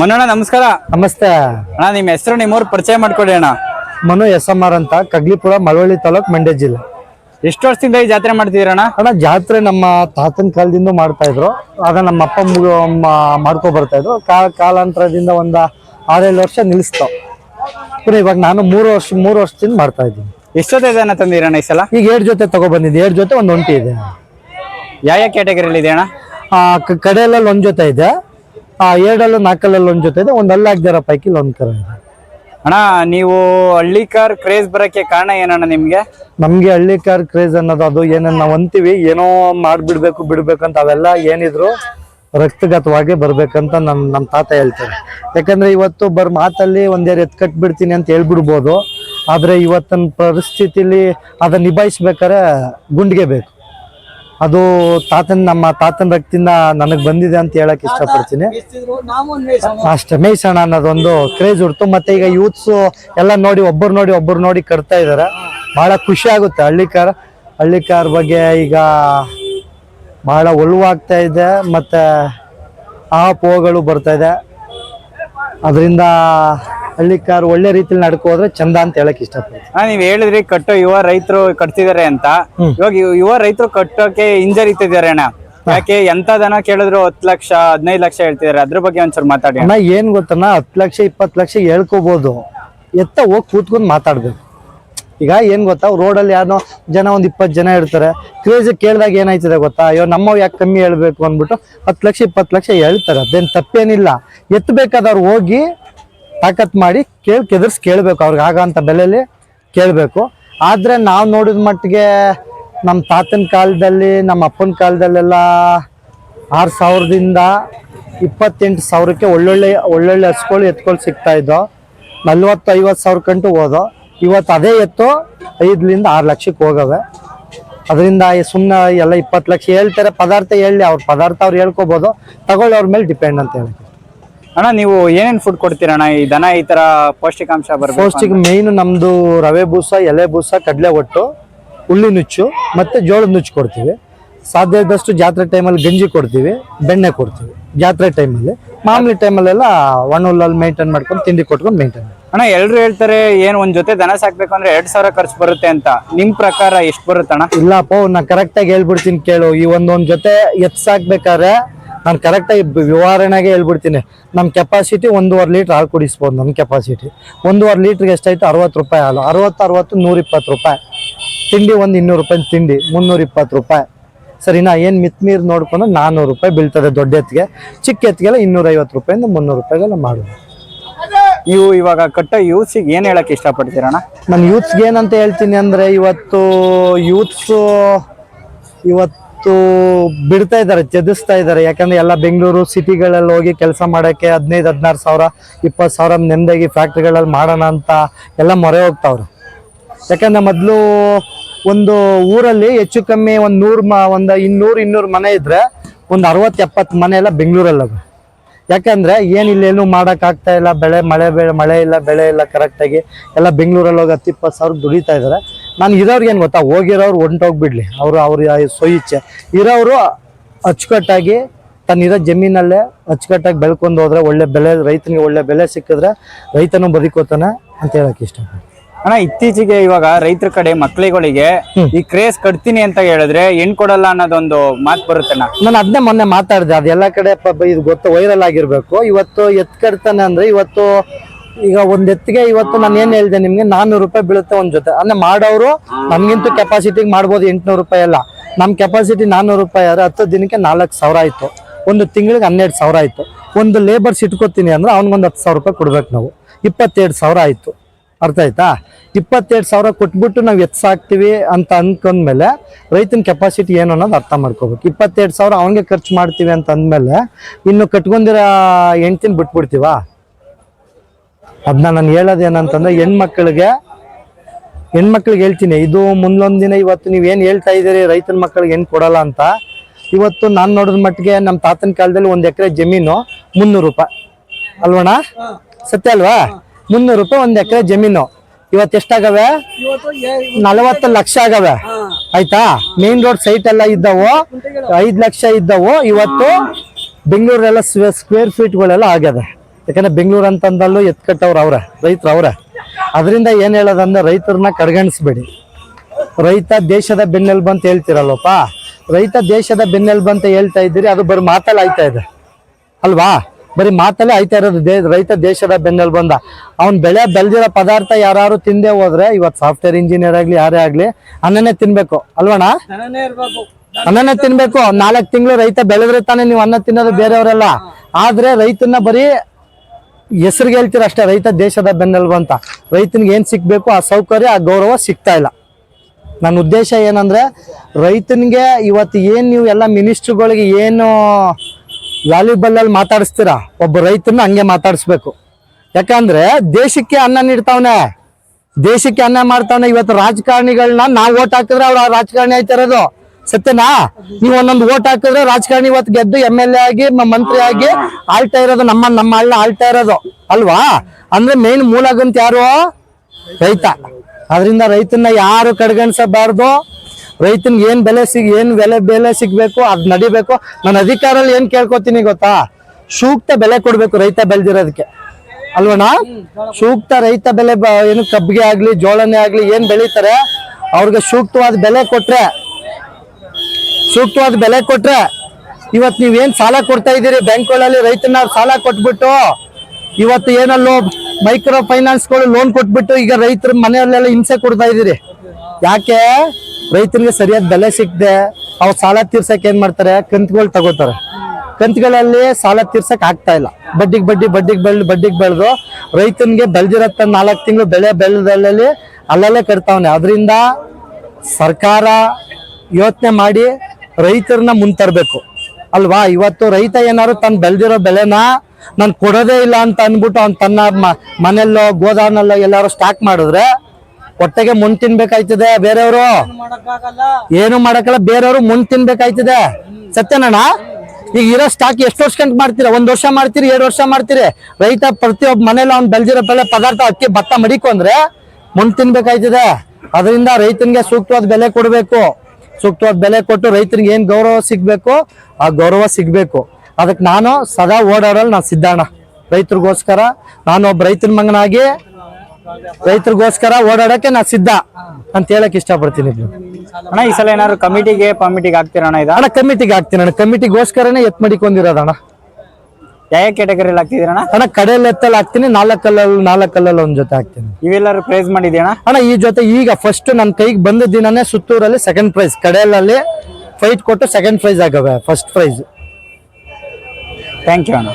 ಮನೋಣ ನಮಸ್ಕಾರ. ನಮಸ್ತೆ. ಅಣ್ಣ ನಿಮ್ಮ ಹೆಸರು ನಿಮ್ಮೂರು ಪರಿಚಯ ಮಾಡ್ಕೊಡಿ ಅಣ್ಣ. ಮನು ಎಸ್ ಎಂ ಆರ್ ಅಂತ ಕಗ್ಲಿಪುರ ಮಳವಳ್ಳಿ ತಾಲೂಕ್ ಮಂಡ್ಯ ಜಿಲ್ಲೆ. ಎಷ್ಟು ವರ್ಷದಿಂದ ಈ ಜಾತ್ರೆ ಮಾಡ್ತಿದ್ದೀರಣ್ಣ ಅಣ್ಣ? ಜಾತ್ರೆ ನಮ್ಮ ತಾತನ ಕಾಲದಿಂದ ಮಾಡ್ತಾ ಇದ್ರು. ಆಗ ನಮ್ಮ ಅಪ್ಪ ಮಾಡ್ಕೊ ಬರ್ತಾ ಇದ್ರು. ಕಾಲ ಕಾಲಾಂತರದಿಂದ ಒಂದ ಆರೇಳು ವರ್ಷ ನಿಲ್ಲಿಸ್ತು ಇವಾಗ ನಾನು ಮೂರು ವರ್ಷ ಮೂರು ವರ್ಷದಿಂದ ಮಾಡ್ತಾ ಇದ್ದೀನಿ. ಎಷ್ಟೊತ್ತೆ ಅಣ್ಣ ತಂದಿರಣ್ಣ ಈ ಸಲ? ಈಗ ಎರಡು ಜೊತೆ ತಗೊಬಂದಿದ್ದೆ ಏಳು ಜೊತೆ ಒಂದು ಒಂಟಿ ಇದೆ. ಯಾವ ಯಾವ ಕ್ಯಾಟಗರಿಯಲ್ಲಿ ಇದೆ ಅಣ್ಣ? ಕಡೆಯಲ್ಲಿ ಒಂದು ಜೊತೆ ಇದೆ. ಆ ಏಳಲ್ಲೂ ನಾಲ್ಕಲ್ಲಲ್ಲಿ ಒಂದು ಜೊತೆ ಇದೆ. ಒಂದು ಹಾಕ್ದಾರ ಪೈಕಿ ಒಂದು ಕರ ಇದೆ. ಅಣ್ಣ ನೀವು ಹಳ್ಳಿ ಕಾರ್ ಕ್ರೇಜ್ ಬರಕ್ಕೆ ಕಾರಣ ಏನಣ್ಣ ನಿಮ್ಗೆ? ನಮ್ಗೆ ಹಳ್ಳಿ ಕಾರ್ ಕ್ರೇಜ್ ಅನ್ನೋದು ಅದು ಏನನ್ನ ನಾವು ಅಂತೀವಿ ಏನೋ ಮಾಡ್ಬಿಡ್ಬೇಕು ಬಿಡ್ಬೇಕು ಅಂತ ಅವೆಲ್ಲ ಏನಿದ್ರು ರಕ್ತಗತವಾಗಿ ಬರ್ಬೇಕಂತ ನಮ್ ನಮ್ ತಾತ ಹೇಳ್ತಾರೆ. ಯಾಕಂದ್ರೆ ಇವತ್ತು ಬರ್ ಮಾತಲ್ಲಿ ಒಂದೇರು ಎತ್ ಬಿಡ್ತೀನಿ ಅಂತ ಹೇಳ್ಬಿಡ್ಬೋದು. ಆದ್ರೆ ಇವತ್ತಿನ ಪರಿಸ್ಥಿತಿಲಿ ಅದನ್ನ ನಿಭಾಯಿಸ್ಬೇಕಾರೆ ಗುಂಡಿಗೆ ಬೇಕು. ಅದು ತಾತನ್ ನಮ್ಮ ತಾತನ ರಕ್ತಿಂದ ನನಗೆ ಬಂದಿದೆ ಅಂತ ಹೇಳಕ್ ಇಷ್ಟಪಡ್ತೀನಿ. ಅಷ್ಟೇ ಮೇಯ್ಸೋಣ ಅನ್ನೋದೊಂದು ಕ್ರೇಜ್ ಹುಡ್ತು. ಮತ್ತೆ ಈಗ ಯೂತ್ಸ್ ಎಲ್ಲ ನೋಡಿ ಒಬ್ಬರು ನೋಡಿ ಒಬ್ಬರು ನೋಡಿ ಕಟ್ತಾ ಇದಾರೆ. ಬಹಳ ಖುಷಿ ಆಗುತ್ತೆ ಹಳ್ಳಿಕಾರ. ಹಳ್ಳಿಕಾರ ಬಗ್ಗೆ ಈಗ ಬಹಳ ಒಲವಾಗ್ತಾ ಇದೆ. ಮತ್ತೆ ಆ ಪೋಗಳು ಬರ್ತಾ ಇದೆ. ಅದರಿಂದ ಹಳ್ಳಿಕಾರ್ ಒಳ್ಳೆ ರೀತಿಲಿ ನಡ್ಕೋದ್ರೆ ಚಂದ ಅಂತ ಹೇಳಕ್ ಇಷ್ಟಪಡ್ತೀನಿ. ನೀವ್ ಹೇಳಿದ್ರಿ ಕಟ್ಟೋ ಯುವ ರೈತರು ಕಟ್ತಿದಾರೆ ಅಂತ. ಇವಾಗ ಇವ್- ಯುವ ರೈತರು ಕಟ್ಟೋಕೆ ಹಿಂಜರಿತಿದ್ದಾರೆ ಅಣ್ಣ. ಯಾಕೆ ಎಂತ ದನ ಕೇಳಿದ್ರು ಹತ್ತು ಲಕ್ಷ ಹದಿನೈದು ಲಕ್ಷ ಹೇಳ್ತಿದಾರೆ ಅದ್ರ ಬಗ್ಗೆ ಒಂಚೂರು ಮಾತಾಡಿ ಅಣ್ಣ. ಅಣ್ಣ ಏನ್ ಗೊತ್ತಣ್ಣ? ಹತ್ತು ಲಕ್ಷ ಇಪ್ಪತ್ತು ಲಕ್ಷ ಹೇಳ್ಕೋಬಹುದು ಎತ್ತ ಹೋಗಿ ಕೂತ್ಕೊಂಡು ಮಾತಾಡ್ಬೇಕು. ಈಗ ಏನ್ ಗೊತ್ತಾ? ರೋಡಲ್ಲಿ ಯಾರೋ ಜನ ಒಂದ್ ಇಪ್ಪತ್ತು ಜನ ಇರ್ತಾರೆ. ಕ್ರೇಜ್ ಕೇಳಿದಾಗ ಏನಾಯ್ತದೆ ಗೊತ್ತಾ? ಅಯ್ಯೋ ನಮ್ಮವ್ ಯಾಕೆ ಕಮ್ಮಿ ಹೇಳ್ಬೇಕು ಅಂದ್ಬಿಟ್ಟು ಹತ್ತು ಲಕ್ಷ ಇಪ್ಪತ್ತು ಲಕ್ಷ ಹೇಳ್ತಾರೆ. ಅದೇನ್ ತಪ್ಪೇನಿಲ್ಲ. ಎತ್ತಬೇಕಾದವ್ರು ಹೋಗಿ ತಾಕತ್ ಮಾಡಿ ಕೇಳಿ ಕೆದರ್ಸ್ ಕೇಳ್ಬೇಕು ಅವ್ರಿಗೆ ಆಗಂತ ಬೆಲೆಯಲ್ಲಿ ಕೇಳಬೇಕು. ಆದ್ರೆ ನಾವು ನೋಡಿದ ಮಟ್ಟಿಗೆ ನಮ್ಮ ತಾತನ ಕಾಲದಲ್ಲಿ ನಮ್ಮ ಅಪ್ಪನ ಕಾಲದಲ್ಲೆಲ್ಲ ಆರು ಸಾವಿರದಿಂದ ಇಪ್ಪತ್ತೆಂಟು ಸಾವಿರಕ್ಕೆ ಒಳ್ಳೊಳ್ಳೆ ಒಳ್ಳೊಳ್ಳೆ ಹಸ್ಗಳು ಸಿಗ್ತಾ ಇದ್ದೋ. ನಲ್ವತ್ತು ಐವತ್ತು ಸಾವಿರ ಕಂಟು ಹೋದೋ. ಇವತ್ತು ಅದೇ ಎತ್ತು ಐದರಿಂದ ಆರು ಲಕ್ಷಕ್ಕೆ ಹೋಗವೆ. ಅದರಿಂದ ಸುಮ್ಮನೆ ಎಲ್ಲ ಇಪ್ಪತ್ತು ಲಕ್ಷ ಹೇಳ್ತಾರೆ, ಪದಾರ್ಥ ಹೇಳಿ ಅವ್ರ ಪದಾರ್ಥ ಅವ್ರು ಹೇಳ್ಕೊಬೋದು. ತಗೊಳ್ಳಿ ಅವ್ರ ಮೇಲೆ ಡಿಪೆಂಡ್ ಅಂತ ಹೇಳಿ. ಅಣ್ಣ ನೀವು ಏನೇನ್ ಫುಡ್ ಕೊಡ್ತೀರಣ್ಣ ಈ ದನ ಈ ತರ ಪೌಷ್ಟಿಕಾಂಶ ಬರುತ್ತೆ ಪೌಷ್ಟಿಕ ಮೇಯ್ನ್ ನಮ್ದು ರವೆ ಬೂಸ ಎಲೆ ಬೂಸ ಕಡಲೆ ಒಟ್ಟು ಹುಳ್ಳಿ ನುಚ್ಚು ಮತ್ತೆ ಜೋಳದ ನುಚ್ಚು ಕೊಡ್ತೀವಿ. ಸಾಧ್ಯ ಇದ್ದಷ್ಟು ಜಾತ್ರೆ ಟೈಮಲ್ಲಿ ಗಂಜಿ ಕೊಡ್ತೀವಿ ಬೆಣ್ಣೆ ಕೊಡ್ತೀವಿ. ಜಾತ್ರೆ ಟೈಮಲ್ಲಿ ಮಾಮೂಲಿ ಟೈಮಲ್ಲೆಲ್ಲ ಒಣ ಹುಲ್ಲಲ್ಲಿ ಮೇಂಟೈನ್ ಮಾಡ್ಕೊಂಡು ತಿಂಡಿ ಕೊಟ್ಕೊಂಡು ಮೇಂಟೈನ್ ಅಣ್ಣ ಎಲ್ಲರೂ ಹೇಳ್ತಾರೆ ಏನು ಒಂದ್ ಜೊತೆ ದನ ಸಾಕ್ಬೇಕು ಅಂದ್ರೆ ಎರಡ್ ಸಾವಿರ ಖರ್ಚು ಬರುತ್ತೆ ಅಂತ. ನಿಮ್ ಪ್ರಕಾರ ಎಷ್ಟ್ ಬರುತ್ತಣ್ಣ? ಇಲ್ಲಪ್ಪ ನಾ ಕರೆಕ್ಟಾಗಿ ಹೇಳ್ಬಿಡ್ತೀನಿ ಕೇಳು. ಈ ಒಂದೊಂದು ಜೊತೆ ಎತ್ ಸಾಕ್ಬೇಕಾದ್ರೆ ನಾನು ಕರೆಕ್ಟಾಗಿ ವಿವರಣೆಗೆ ಹೇಳ್ಬಿಡ್ತೀನಿ. ನಮ್ಮ ಕೆಪಾಸಿಟಿ ಒಂದೂವರೆ ಲೀಟ್ರ್ ಹಾಲು ಕುಡಿಸ್ಬೋದು ನಮ್ಮ ಕೆಪಾಸಿಟಿ ಒಂದೂವರೆ ಲೀಟ್ರಿಗೆ ಎಷ್ಟಾಯ್ತು? ಅರವತ್ತು ರೂಪಾಯಿ ಹಾಲು. ಅರವತ್ತು ಅರವತ್ತು ನೂರಿಪ್ಪತ್ತು ರೂಪಾಯಿ. ತಿಂಡಿ ಒಂದು ಇನ್ನೂರು ರೂಪಾಯಿ ತಿಂಡಿ ಮುನ್ನೂರ ಇಪ್ಪತ್ತು ರೂಪಾಯಿ ಸರಿನಾ ಏನು ಮಿತ್ಮೀರ್ ನೋಡ್ಕೊಂಡು ನಾನ್ನೂರು ರೂಪಾಯಿ ಬೀಳ್ತದೆ ದೊಡ್ಡ ಎತ್ತಿಗೆ. ಚಿಕ್ಕ ಎತ್ತಿಗೆಲ್ಲ ಇನ್ನೂರೈವತ್ತು ರೂಪಾಯಿಂದ ಮುನ್ನೂರು ರೂಪಾಯಿಗೆಲ್ಲ ಮಾಡೋದು. ಇವು ಇವಾಗ ಕಟ್ಟೋ ಯೂತ್ಸಿಗೆ ಏನು ಹೇಳಕ್ಕೆ ಇಷ್ಟಪಡ್ತೀರಣ್ಣ? ನಾನು ಯೂತ್ಸ್ಗೆ ಏನಂತ ಹೇಳ್ತೀನಿ ಅಂದರೆ ಇವತ್ತು ಯೂತ್ಸು ಇವತ್ತು ಬಿಡ್ತಾ ಇದ್ದಾರೆ ಜದಿಸ್ತಾ ಇದ್ದಾರೆ. ಯಾಕಂದ್ರೆ ಎಲ್ಲ ಬೆಂಗಳೂರು ಸಿಟಿಗಳಲ್ಲಿ ಹೋಗಿ ಕೆಲಸ ಮಾಡೋಕ್ಕೆ ಹದಿನೈದು, ಹದಿನಾರು ಸಾವಿರ, ಇಪ್ಪತ್ತು ಸಾವಿರ ನೆಮ್ಮದಿಯಾಗಿ ಫ್ಯಾಕ್ಟ್ರಿಗಳಲ್ಲಿ ಮಾಡೋಣ ಅಂತ ಎಲ್ಲ ಮೊರೆ ಹೋಗ್ತಾವ್ರು. ಯಾಕಂದ್ರೆ ಮೊದಲು ಒಂದು ಊರಲ್ಲಿ ಹೆಚ್ಚು ಕಮ್ಮಿ ಒಂದು ನೂರು ಮ, ಒಂದು ಇನ್ನೂರು ಇನ್ನೂರು ಮನೆ ಇದ್ದರೆ ಒಂದು ಅರವತ್ತು, ಎಪ್ಪತ್ತು ಮನೆ ಎಲ್ಲ ಬೆಂಗಳೂರಲ್ಲವೆ ಯಾಕಂದ್ರೆ ಏನಿಲ್ಲೇನು ಮಾಡೋಕ್ಕಾಗ್ತಾ ಇಲ್ಲ, ಬೆಳೆ ಮಳೆ ಬೆಳೆ ಮಳೆ ಇಲ್ಲ, ಬೆಳೆ ಇಲ್ಲ ಕರೆಕ್ಟಾಗಿ ಎಲ್ಲ ಬೆಂಗಳೂರಲ್ಲಿ ಹೋಗಿ ಹತ್ತು, ಇಪ್ಪತ್ತು ಸಾವಿರ ದುಡಿತಾ ಇದಾರೆ ನಾನು ಇರೋರ್ಗೆ ಏನು ಗೊತ್ತಾ? ಹೋಗಿರೋರು ಹೊಂಟೋಗ್ಬಿಡ್ಲಿ. ಅವರು ಅವ್ರ ಸ್ವಇಚ್ಛೆ ಇರೋರು ಅಚ್ಚುಕಟ್ಟಾಗಿ ತನ್ನಿರೋ ಜಮೀನಲ್ಲೇ ಅಚ್ಚುಕಟ್ಟಾಗಿ ಬೆಳ್ಕೊಂಡು ಹೋದ್ರೆ ಒಳ್ಳೆ ಬೆಲೆ ರೈತನಿಗೆ ಒಳ್ಳೆ ಬೆಲೆ ಸಿಕ್ಕಿದ್ರೆ ರೈತನು ಬದುಕೋತಾನೆ ಅಂತ ಹೇಳಕ್ ಇಷ್ಟ ಅಣ್ಣ ಇತ್ತೀಚೆಗೆ ಇವಾಗ ರೈತರ ಕಡೆ ಮಕ್ಳಿಗಳಿಗೆ ಈ ಕ್ರೇಸ್ ಕಟ್ತೀನಿ ಅಂತ ಹೇಳಿದ್ರೆ ಹೆಣ್ ಕೊಡಲ್ಲ ಅನ್ನೋದೊಂದು ಮಾತು ಬರುತ್ತೆ ನಾನು ಅದನ್ನೇ ಮೊನ್ನೆ ಮಾತಾಡಿದೆ. ಅದೆಲ್ಲ ಕಡೆ ಇದು ಗೊತ್ತು ವೈರಲ್ ಆಗಿರ್ಬೇಕು. ಇವತ್ತು ಎತ್ ಕಟ್ತಾನೆ ಅಂದ್ರೆ ಇವತ್ತು ಈಗ ಒಂದ್ ಎತ್ತಿಗೆ ಇವತ್ತು ನಾನು ಏನ್ ಹೇಳ್ದೆ ನಿಮ್ಗೆ ನಾನ್ನೂರು ರೂಪಾಯಿ ಬೀಳುತ್ತೆ ಒಂದ್ ಜೊತೆ. ಅಂದ್ರೆ ಮಾಡೋರು ನಮ್ಗಿಂತೂ ಕೆಪಾಸಿಟಿಗೆ ಮಾಡ್ಬೋದು ಎಂಟ್ನೂರು ರೂಪಾಯಿ ಎಲ್ಲ. ನಮ್ ಕೆಪಾಸಿಟಿ ನಾನ್ನೂರು ರೂಪಾಯಿ ಆದ್ರೆ ಹತ್ತು ದಿನಕ್ಕೆ ನಾಲ್ಕು ಸಾವಿರ ಆಯ್ತು. ಒಂದು ತಿಂಗಳಿಗೆ ಹನ್ನೆರಡು ಸಾವಿರ ಆಯ್ತು. ಒಂದು ಲೇಬರ್ಸ್ ಇಟ್ಕೋತೀನಿ ಅಂದ್ರೆ ಅವ್ನಿಗೊಂದು ಹತ್ತು ಸಾವಿರ ರೂಪಾಯಿ ಕೊಡ್ಬೇಕು ನಾವು. ಇಪ್ಪತ್ತೆರಡು ಸಾವಿರ ಆಯ್ತು. ಅರ್ಥ ಆಯ್ತಾ? ಇಪ್ಪತ್ತೆರಡು ಸಾವಿರ ಕೊಟ್ಬಿಟ್ಟು ನಾವು ಎತ್ಸಾಕ್ತಿವಿ ಅಂತ ಅಂದ್ಕೊಂಡ್ಮೇಲೆ ರೈತನ ಕೆಪಾಸಿಟಿ ಏನು ಅನ್ನೋದು ಅರ್ಥ ಮಾಡ್ಕೋಬೇಕು. ಇಪ್ಪತ್ತೆರಡು ಸಾವಿರ ಅವನಿಗೆ ಖರ್ಚು ಮಾಡ್ತೀವಿ ಅಂತ ಅಂದಮೇಲೆ ಇನ್ನು ಕಟ್ಕೊಂಡಿರೋ ಹೆಂಡ್ತಿನ ಬಿಟ್ಬಿಡ್ತೀವಾ? ಅದನ್ನ ನಾನು ಹೇಳೋದು ಏನಂತಂದ್ರೆ ಹೆಣ್ಮಕ್ಳಿಗೆ ಹೆಣ್ಮಕ್ಳಿಗೆ ಹೇಳ್ತೀನಿ. ಇದು ಮುಂದೊಂದು ದಿನ ಇವತ್ತು ನೀವು ಏನು ಹೇಳ್ತಾ ಇದ್ದೀರಿ, ರೈತನ ಮಕ್ಕಳಿಗೆ ಏನು ಕೊಡಲ್ಲ ಅಂತ. ಇವತ್ತು ನಾನು ನೋಡಿದ ಮಟ್ಟಿಗೆ ನಮ್ಮ ತಾತನ ಕಾಲದಲ್ಲಿ ಒಂದು ಎಕರೆ ಜಮೀನು ಮುನ್ನೂರು ರೂಪಾಯಿ. ಅಲ್ವಣ್ಣ? ಸತ್ಯ ಅಲ್ವಾ? ಮುನ್ನೂರು ರೂಪಾಯಿ ಒಂದು ಎಕರೆ ಜಮೀನು. ಇವತ್ತು ಎಷ್ಟಾಗವೆ? ನಲವತ್ತು ಲಕ್ಷ ಆಗವೆ. ಆಯ್ತಾ? ಮೇನ್ ರೋಡ್ ಸೈಟ್ ಎಲ್ಲ ಇದ್ದವು. ಐದು ಲಕ್ಷ ಇದ್ದವು. ಇವತ್ತು ಬೆಂಗಳೂರೆಲ್ಲ ಸ್ಕ್ವೇರ್ ಫೀಟ್ಗಳೆಲ್ಲ ಆಗ್ಯದ ಯಾಕಂದ್ರೆ ಬೆಂಗಳೂರು ಅಂತಂದಲ್ಲೂ ಎತ್ಕಟ್ಟವ್ರು ಅವ್ರ ರೈತರು ಅವರ. ಅದರಿಂದ ಏನು ಹೇಳೋದಂದ್ರೆ ರೈತರನ್ನ ಕಡೆಗಣಿಸ್ಬೇಡಿ ರೈತ ದೇಶದ ಬೆನ್ನೆಲ್ ಅಂತ ಹೇಳ್ತಿರಲ್ವಪ್ಪ ರೈತ ದೇಶದ ಬೆನ್ನೆಲ್ ಅಂತ ಹೇಳ್ತಾ ಇದ್ದೀರಿ ಅದು ಬರೀ ಮಾತಲ್ಲಿ ಆಯ್ತಾ ಇದೆ? ಅಲ್ವಾ? ಬರೀ ಮಾತಲ್ಲೇ ಆಯ್ತಾ ಇರೋದು ದೇ ರೈತ ದೇಶದ ಬೆನ್ನೆಲ್ ಬಂದ ಅವ್ನು ಬೆಳೆ ಬೆಳೆದಿರೋ ಪದಾರ್ಥ ಯಾರು ತಿಂದೇ ಹೋದ್ರೆ ಇವತ್ತು ಸಾಫ್ಟ್ವೇರ್ ಇಂಜಿನಿಯರ್ ಆಗಲಿ ಯಾರೇ ಆಗಲಿ ಅನ್ನನೇ ತಿನ್ಬೇಕು. ಅಲ್ವಣ್ಣ? ಅನ್ನನೇ ತಿನ್ಬೇಕು. ನಾಲ್ಕು ತಿಂಗಳು ರೈತ ಬೆಳೆದ್ರೆ ತಾನೇ ನೀವು ಅನ್ನ ತಿನ್ನೋದು ಬೇರೆಯವರೆಲ್ಲ. ಆದ್ರೆ ರೈತನ ಬರೀ ಹೆಸರಿಗೆ ಹೇಳ್ತೀರ ಅಷ್ಟೇ, ರೈತ ದೇಶದ ಬೆನ್ನೆಲುಬು ಅಂತ. ರೈತನಿಗೆ ಏನು ಸಿಗಬೇಕು, ಆ ಸೌಕರ್ಯ, ಆ ಗೌರವ ಸಿಗ್ತಾ ಇಲ್ಲ. ನನ್ನ ಉದ್ದೇಶ ಏನಂದ್ರೆ, ರೈತನಿಗೆ ಇವತ್ತು ಏನು ನೀವು ಎಲ್ಲ ಮಿನಿಸ್ಟ್ರುಗಳಿಗೆ ಏನು ವ್ಯಾಲ್ಯೂಬಲ್ ಅಲ್ಲಿ ಮಾತಾಡಿಸ್ತೀರಾ, ಒಬ್ಬ ರೈತನ ಹಂಗೆ ಮಾತಾಡಿಸ್ಬೇಕು. ಯಾಕಂದ್ರೆ, ದೇಶಕ್ಕೆ ಅನ್ನ ನೀಡ್ತಾವನೆ. ದೇಶಕ್ಕೆ ಅನ್ನ ಮಾಡ್ತಾವನೆ. ಇವತ್ತು ರಾಜಕಾರಣಿಗಳನ್ನ ನಾವು ಓಟ್ ಹಾಕಿದ್ರೆ ಅವ್ರು ರಾಜಕಾರಣಿ ಆಯ್ತಾ ಇರೋದು. ಸತ್ಯನಾ? ನೀವು ಒಂದೊಂದು ಓಟ್ ಹಾಕಿದ್ರೆ ರಾಜಕಾರಣಿ ಇವತ್ತು ಗೆದ್ದು ಎಂ ಎಲ್ ಎ ಆಗಿ ಮಂತ್ರಿ ಆಗಿ ಆಳ್ತಾ ಇರೋದು ನಮ್ಮ ನಮ್ಮ ಹಳ್ಳ ಆಳ್ತಾ ಇರೋದು. ಅಲ್ವಾ? ಅಂದ್ರೆ ಮೇನ್ ಮೂಲಗಂತ ಯಾರು? ರೈತ. ಅದರಿಂದ ರೈತನ ಯಾರು ಕಡೆಗಣಿಸಬಾರ್ದು? ರೈತನ್ಗೆ ಏನ್ ಬೆಲೆ ಸಿಗ್, ಏನ್ ಬೆಲೆ ಬೆಲೆ ಸಿಗ್ಬೇಕು, ಅದ್ ನಡಿಬೇಕು? ನನ್ನ ಅಧಿಕಾರಲ್ಲಿ ಏನ್ ಕೇಳ್ಕೊತೀನಿ ಗೊತ್ತಾ? ಸೂಕ್ತ ಬೆಲೆ ಕೊಡ್ಬೇಕು ರೈತ ಬೆಳೆದಿರೋದಕ್ಕೆ. ಅಲ್ವಣ ಸೂಕ್ತ ರೈತ ಬೆಲೆ ಏನು ಕಬ್ಬಿಗೆ ಆಗ್ಲಿ, ಜೋಳನೇ ಆಗ್ಲಿ, ಏನ್ ಬೆಳೀತಾರೆ? ಅವ್ರಿಗೆ ಸೂಕ್ತವಾದ ಬೆಲೆ ಕೊಟ್ರೆ ಸೂಕ್ತವಾದ ಬೆಲೆ ಕೊಟ್ರೆ ಇವತ್ತು ನೀವೇನ್ ಸಾಲ ಕೊಡ್ತಾ ಇದ್ದೀರಿ? ಬ್ಯಾಂಕ್ಗಳಲ್ಲಿ ರೈತನ ಸಾಲ ಕೊಟ್ಬಿಟ್ಟು ಇವತ್ತು ಏನಲ್ಲೋ ಮೈಕ್ರೋ ಫೈನಾನ್ಸ್ಗಳು ಲೋನ್ ಕೊಟ್ಬಿಟ್ಟು ಈಗ ರೈತರ ಮನೆಯಲ್ಲೆಲ್ಲ ಹಿಂಸೆ ಕೊಡ್ತಾ ಇದ್ದೀರಿ. ಯಾಕೆ? ರೈತರಿಗೆ ಸರಿಯಾದ ಬೆಲೆ ಸಿಗದೆ ಅವ್ರು ಸಾಲ ತೀರ್ಸಕ್ ಏನ್ ಮಾಡ್ತಾರೆ? ಕಂತುಗಳು ತಗೋತಾರೆ. ಕಂತುಗಳಲ್ಲಿ ಸಾಲ ತೀರ್ಸಕ್ ಆಗ್ತಾ ಇಲ್ಲ. ಬಡ್ಡಿಗೆ ಬಡ್ಡಿ, ಬಡ್ಡಿಗೆ ಬೆಳೆದು ಬಡ್ಡಿಗೆ ಬೆಳೆದು ರೈತನಿಗೆ ಬೆಳೆದಿರತ್ತ ನಾಲ್ಕು ತಿಂಗಳು ಬೆಳೆ ಬೆಳೆದಲ್ಲಿ ಅಲ್ಲಲ್ಲೇ ಕಟ್ತಾವನೆ. ಅದರಿಂದ ಸರ್ಕಾರ ಯೋಚನೆ ಮಾಡಿ ರೈತರನ್ನ ಮುಂತರ್ಬೇಕು. ಅಲ್ವಾ? ಇವತ್ತು ರೈತ ಏನಾದ್ರು ತನ್ನ ಬೆಳೆದಿರೋ ಬೆಳೆನ ನಾನು ಕೊಡೋದೇ ಇಲ್ಲ ಅಂತ ಅಂದ್ಬಿಟ್ಟು ಅವ್ನು ತನ್ನ ಮನೆಯಲ್ಲೋ, ಗೋದಾಮಲ್ಲೋ ಎಲ್ಲಾರು ಸ್ಟಾಕ್ ಮಾಡಿದ್ರೆ ಹೊಟ್ಟೆಗೆ ಮುಂದ್ ತಿನ್ಬೇಕಾಯ್ತದೆ ಬೇರೆಯವರು? ಏನು ಮಾಡಕ್ಕಲ್ಲ ಬೇರೆಯವರು ಮುಂದ್ ತಿನ್ಬೇಕಾಯ್ತದೆ. ಸತ್ಯನಣ್ಣ ಈಗ ಇರೋ ಸ್ಟಾಕ್ ಎಷ್ಟು ವರ್ಷ ಗಂಟೆ ಮಾಡ್ತೀರಾ? ಒಂದ್ ವರ್ಷ ಮಾಡ್ತೀರಿ, ಎರಡು ವರ್ಷ ಮಾಡ್ತೀರಿ? ರೈತ ಪ್ರತಿಯೊಬ್ಬ ಮನೇಲಿ ಅವ್ನು ಬೆಳೆದಿರೋ ಬೆಳೆ ಪದಾರ್ಥ ಅಕ್ಕಿ, ಭತ್ತ ಮಡಿಕೊಂಡ್ರೆ ಮುಂದ್ ತಿನ್ಬೇಕಾಯ್ತದೆ. ಅದರಿಂದ ರೈತನಿಗೆ ಸೂಕ್ತವಾದ ಬೆಲೆ ಕೊಡಬೇಕು. ಸೂಕ್ತವಾದ ಬೆಲೆ ಕೊಟ್ಟು ರೈತರಿಗೆ ಏನು ಗೌರವ ಸಿಗಬೇಕು ಆ ಗೌರವ ಸಿಗಬೇಕು. ಅದಕ್ಕೆ ನಾನು ಸದಾ ಓಡಾಡಲು ನಾನು ಸಿದ್ಧಾಣ ರೈತರಿಗೋಸ್ಕರ ನಾನು ಒಬ್ಬ ರೈತನ ಮಗನಾಗಿ ರೈತರಿಗೋಸ್ಕರ ಓಡಾಡಕ್ಕೆ ನಾನು ಸಿದ್ಧ ಅಂತ ಹೇಳಕ್ ಇಷ್ಟಪಡ್ತೀನಿ ಅಣ್ಣ ಈ ಸಲ ಏನಾದ್ರು ಕಮಿಟಿಗೆ ಪಮಿಟಿಗೆ ಹಾಕ್ತೀರಣ್ಣ ಇದು? ಅಣ್ಣ ಕಮಿಟಿಗೆ ಹಾಕ್ತೀನಿ ಅಣ್ಣ. ಕಮಿಟಿಗೋಸ್ಕರನೇ ಎತ್ ಮಡಿಕೊಂಡಿರೋದಣ್ಣ ಯಾವ ಕ್ಯಾಟಗರಿಲಿ ಹಾಕ್ತಿದ್ದೀರಣ್ಣ ಅಣ್ಣ? ಕಡೆಯಲ್ಲಿ ಎತ್ತಲ್ಲಿ ಹಾಕ್ತೀನಿ ನಾಲ್ಕಲ್ಲಲ್ಲಿ ನಾಲ್ಕಲ್ಲಲ್ಲಿ ಒಂದ್ ಜೊತೆ ಹಾಕ್ತೀನಿ. ಇವೆಲ್ಲರೂ ಪ್ರೈಸ್ ಮಾಡಿದ್ಯಣ್ಣ ಅಣ್ಣ ಈ ಜೊತೆ ಈಗ ಫಸ್ಟ್ ನನ್ನ ಕೈಗೆ ಬಂದ ದಿನನೇ ಸುತ್ತೂರಲ್ಲಿ ಸೆಕೆಂಡ್ ಪ್ರೈಸ್ ಕಡೆಯಲ್ಲಿ ಫೈಟ್ ಕೊಟ್ಟು ಸೆಕೆಂಡ್ ಪ್ರೈಸ್ ಆಗವೆ ಫಸ್ಟ್ ಪ್ರೈಸ್ ಥ್ಯಾಂಕ್ ಯು ಅಣ್ಣ.